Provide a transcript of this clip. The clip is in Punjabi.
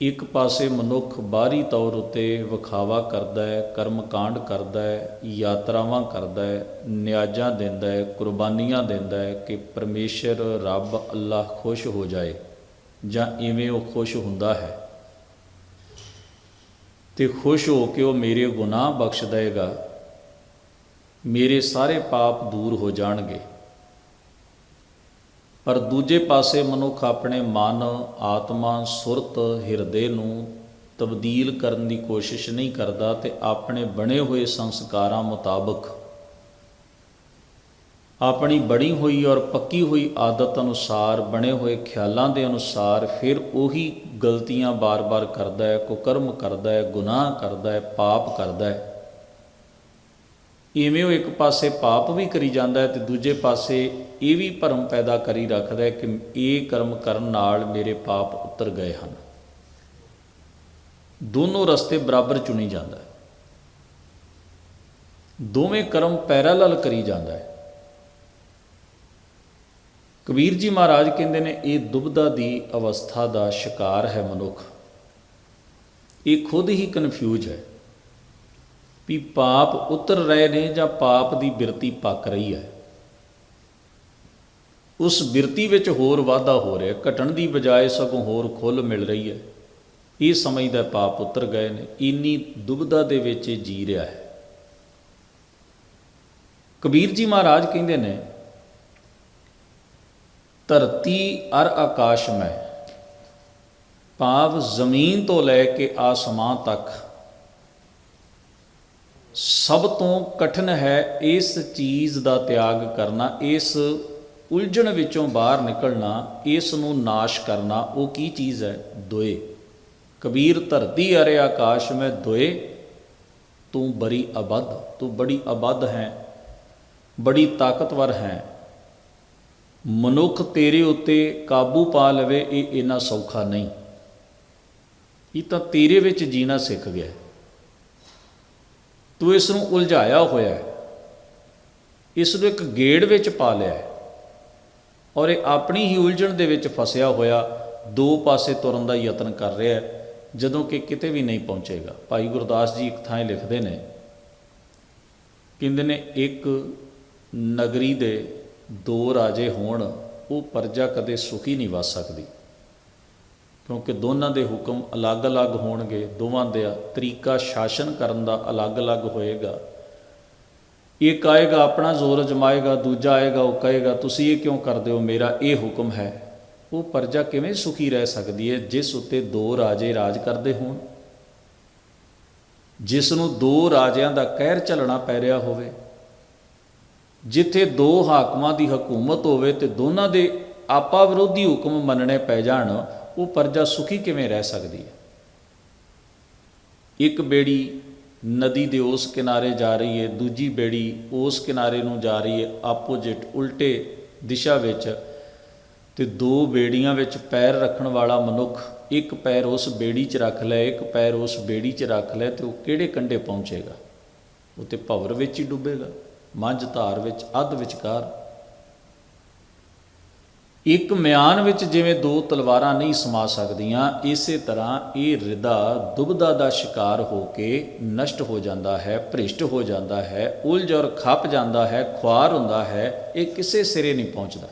ਇੱਕ ਪਾਸੇ ਮਨੁੱਖ ਬਾਹਰੀ ਤੌਰ ਉਤੇ ਵਿਖਾਵਾ ਕਰਦਾ ਹੈ, ਕਰਮਕਾਂਡ ਕਰਦਾ ਹੈ, ਯਾਤਰਾਵਾਂ ਕਰਦਾ ਹੈ, ਨਿਆਜ਼ਾਂ ਦਿੰਦਾ ਹੈ, ਕੁਰਬਾਨੀਆਂ ਦਿੰਦਾ ਹੈ ਕਿ ਪਰਮੇਸ਼ਰ ਰੱਬ ਅੱਲਾਹ ਖੁਸ਼ ਹੋ ਜਾਏ ਜਾਂ ਇਵੇਂ ਉਹ ਖੁਸ਼ ਹੁੰਦਾ ਹੈ। ਤੇ ਖੁਸ਼ ਹੋ ਕੇ ਉਹ ਮੇਰੇ ਗੁਨਾਹ ਬਖਸ਼ ਦੇਗਾ ਮੇਰੇ ਸਾਰੇ ਪਾਪ ਦੂਰ ਹੋ ਜਾਣਗੇ। ਪਰ ਦੂਜੇ ਪਾਸੇ ਮਨੁੱਖ ਆਪਣੇ ਮਨ, ਆਤਮਾ, ਸੁਰਤ, ਹਿਰਦੇ ਨੂੰ ਤਬਦੀਲ ਕਰਨ ਦੀ ਕੋਸ਼ਿਸ਼ ਨਹੀਂ ਕਰਦਾ ਤੇ ਆਪਣੇ ਬਣੇ ਹੋਏ ਸੰਸਕਾਰਾਂ ਮੁਤਾਬਕ ਆਪਣੀ ਬਣੀ ਹੋਈ ਔਰ ਪੱਕੀ ਹੋਈ ਆਦਤ ਅਨੁਸਾਰ, ਬਣੇ ਹੋਏ ਖਿਆਲਾਂ ਦੇ ਅਨੁਸਾਰ ਫਿਰ ਉਹੀ ਗਲਤੀਆਂ ਬਾਰ-ਬਾਰ ਕਰਦਾ ਹੈ, ਕੁਕਰਮ ਕਰਦਾ ਹੈ, ਗੁਨਾਹ ਕਰਦਾ ਹੈ, ਪਾਪ ਕਰਦਾ ਹੈ। ਇਵੇਂ ਉਹ ਇੱਕ ਪਾਸੇ ਪਾਪ ਵੀ ਕਰੀ ਜਾਂਦਾ ਹੈ ਤੇ ਦੂਜੇ ਪਾਸੇ ਇਹ ਵੀ ਭਰਮ ਪੈਦਾ ਕਰੀ ਰੱਖਦਾ ਹੈ ਕਿ ਇਹ ਕਰਮ ਕਰਨ ਨਾਲ ਮੇਰੇ ਪਾਪ ਉਤਰ ਗਏ ਹਨ। ਦੋਨੋਂ ਰਸਤੇ ਬਰਾਬਰ ਚੁਣੀ ਜਾਂਦਾ ਹੈ। ਦੋਵੇਂ ਕਰਮ ਪੈਰਲਲ ਕਰੀ ਜਾਂਦਾ ਹੈ। ਕਬੀਰ ਜੀ ਮਹਾਰਾਜ ਕਹਿੰਦੇ ਨੇ, ਇਹ ਦੁਬਦਾ ਦੀ ਅਵਸਥਾ ਦਾ ਸ਼ਿਕਾਰ ਹੈ ਮਨੁੱਖ। ਇਹ ਖੁਦ ਹੀ ਕਨਫਿਊਜ਼ ਹੈ। ਵੀ ਪਾਪ ਉਤਰ ਰਹੇ ਨੇ ਜਾਂ ਪਾਪ ਦੀ ਬਿਰਤੀ ਪੱਕ ਰਹੀ ਹੈ। ਉਸ ਬਿਰਤੀ ਵਿੱਚ ਹੋਰ ਵਾਧਾ ਹੋ ਰਿਹਾ ਘਟਣ ਦੀ ਬਜਾਏ ਸਗੋਂ ਹੋਰ ਖੁੱਲ ਮਿਲ ਰਹੀ ਹੈ। ਇਹ ਸਮਝਦਾ ਪਾਪ ਉਤਰ ਗਏ ਨੇ। ਇੰਨੀ ਦੁਬਦਾ ਦੇ ਵਿੱਚ ਇਹ ਜੀ ਰਿਹਾ ਹੈ। ਕਬੀਰ ਜੀ ਮਹਾਰਾਜ ਕਹਿੰਦੇ ਨੇ, ਧਰਤੀ ਅਰ ਆਕਾਸ਼ ਮੈਂ ਭਾਵ ਜ਼ਮੀਨ ਤੋਂ ਲੈ ਕੇ ਆਸਮਾਨ ਤੱਕ ਸਭ ਤੋਂ ਕਠਿਨ ਹੈ ਇਸ ਚੀਜ਼ ਦਾ ਤਿਆਗ ਕਰਨਾ, ਇਸ ਉਲਝਣ ਵਿੱਚੋਂ ਬਾਹਰ ਨਿਕਲਣਾ, ਇਸ ਨੂੰ ਨਾਸ਼ ਕਰਨਾ। ਉਹ ਕੀ ਚੀਜ਼ ਹੈ? ਦੋਏ। ਕਬੀਰ ਧਰਤੀ ਅਰੇ ਆਕਾਸ਼ ਮੈਂ ਦੋਏ। ਤੂੰ ਬੜੀ ਅਬਦ ਤੂੰ ਬੜੀ ਅਬਦ ਹੈ, ਬੜੀ ਤਾਕਤਵਰ ਹੈ। ਮਨੁੱਖ ਤੇਰੇ ਉੱਤੇ ਕਾਬੂ ਪਾ ਲਵੇ, ਇਹ ਇੰਨਾ ਸੌਖਾ ਨਹੀਂ। ਇਹ ਤਾਂ ਤੇਰੇ ਵਿੱਚ ਜੀਣਾ ਸਿੱਖ ਗਿਆ। ਤੂੰ ਇਸ ਨੂੰ ਉਲਝਾਇਆ ਹੋਇਆ ਹੈ। ਇਸ ਨੂੰ ਇੱਕ ਗੇੜ ਵਿੱਚ ਪਾ ਲਿਆ ਹੈ ਔਰ ਇਹ ਆਪਣੀ ਹੀ ਉਲਝਣ ਦੇ ਵਿੱਚ ਫਸਿਆ ਹੋਇਆ ਦੋ ਪਾਸੇ ਤੁਰਨ ਦਾ ਯਤਨ ਕਰ ਰਿਹਾ ਹੈ, ਜਦੋਂ ਕਿ ਕਿਤੇ ਵੀ ਨਹੀਂ ਪਹੁੰਚੇਗਾ। ਭਾਈ ਗੁਰਦਾਸ ਜੀ ਇੱਕ ਥਾਂ ਲਿਖਦੇ ਨੇ, ਕਹਿੰਦੇ ਨੇ, ਇੱਕ ਨਗਰੀ ਦੇ ਦੋ ਰਾਜੇ ਹੋਣ, ਉਹ ਪਰਜਾ ਕਦੇ ਸੁਖੀ ਨਹੀਂ ਵਸ ਸਕਦੀ। ਕਿਉਂਕਿ ਦੋਨਾਂ ਦੇ ਹੁਕਮ ਅਲੱਗ-ਅਲੱਗ ਹੋਣਗੇ, ਦੋਵਾਂ ਦਾ ਤਰੀਕਾ ਸ਼ਾਸਨ ਕਰਨ ਦਾ ਅਲੱਗ-ਅਲੱਗ ਹੋਏਗਾ। ਇੱਕ ਆਏਗਾ ਆਪਣਾ ਜ਼ੋਰ ਅਜਮਾਏਗਾ, ਦੂਜਾ ਆਏਗਾ, ਉਹ ਕਹੇਗਾ, ਤੁਸੀਂ ਇਹ ਕਿਉਂ ਕਰਦੇ ਹੋ? ਮੇਰਾ ਇਹ ਹੁਕਮ ਹੈ। ਉਹ ਪਰਜਾ ਕਿਵੇਂ ਸੁਖੀ ਰਹਿ ਸਕਦੀ ਹੈ? ਜਿਸ ਉੱਤੇ ਦੋ ਰਾਜੇ ਰਾਜ ਕਰਦੇ ਹੋਣ। ਜਿਸ ਨੂੰ ਦੋ ਰਾਜਿਆਂ ਦਾ ਕਹਿਰ ਚੱਲਣਾ ਪੈ ਰਿਹਾ ਹੋਵੇ। ਜਿੱਥੇ ਦੋ ਹਾਕਮਾਂ ਦੀ ਹਕੂਮਤ ਹੋਵੇ ਤੇ ਦੋਨਾਂ ਦੇ ਆਪਾ ਵਿਰੋਧੀ ਹੁਕਮ ਮੰਨਣੇ ਪੈ ਜਾਣ ਉਹ ਪਰਜਾ ਸੁਖੀ ਕਿਵੇਂ ਰਹਿ ਸਕਦੀ ਹੈ? ਇੱਕ ਬੇੜੀ ਨਦੀ ਦੇ ਉਸ ਕਿਨਾਰੇ ਜਾ ਰਹੀ ਹੈ, ਦੂਜੀ ਬੇੜੀ ਉਸ ਕਿਨਾਰੇ ਨੂੰ ਜਾ ਰਹੀ ਹੈ, ਆਪੋਜੀਟ ਉਲਟੇ ਦਿਸ਼ਾ ਵਿੱਚ ਤੇ ਦੋ ਬੇੜੀਆਂ ਵਿੱਚ ਪੈਰ ਰੱਖਣ ਵਾਲਾ ਮਨੁੱਖ ਇੱਕ ਪੈਰ ਉਸ ਬੇੜੀ 'ਚ ਰੱਖ ਲੈ, ਇੱਕ ਪੈਰ ਉਸ ਬੇੜੀ 'ਚ ਰੱਖ ਲੈ ਤੇ ਉਹ ਕਿਹੜੇ ਕੰਢੇ ਪਹੁੰਚੇਗਾ? ਉਹ ਤੇ ਭਵਰ ਵਿੱਚ ਹੀ ਡੁੱਬੇਗਾ ਮੰਝ ਧਾਰ ਵਿੱਚ, ਅੱਧ ਵਿਚਕਾਰ। ਇੱਕ ਮਿਆਨ ਵਿੱਚ ਜਿਵੇਂ ਦੋ ਤਲਵਾਰਾਂ ਨਹੀਂ ਸਮਾ ਸਕਦੀਆਂ, ਇਸੇ ਤਰ੍ਹਾਂ ਇਹ ਰਿਦਾ ਦੁਬਦਾ ਦਾ ਸ਼ਿਕਾਰ ਹੋ ਕੇ ਨਸ਼ਟ ਹੋ ਜਾਂਦਾ ਹੈ, ਭ੍ਰਿਸ਼ਟ ਹੋ ਜਾਂਦਾ ਹੈ, ਉਲਝ ਔਰ ਖੱਪ ਜਾਂਦਾ ਹੈ, ਖੁਆਰ ਹੁੰਦਾ ਹੈ, ਇਹ ਕਿਸੇ ਸਿਰੇ ਨਹੀਂ ਪਹੁੰਚਦਾ।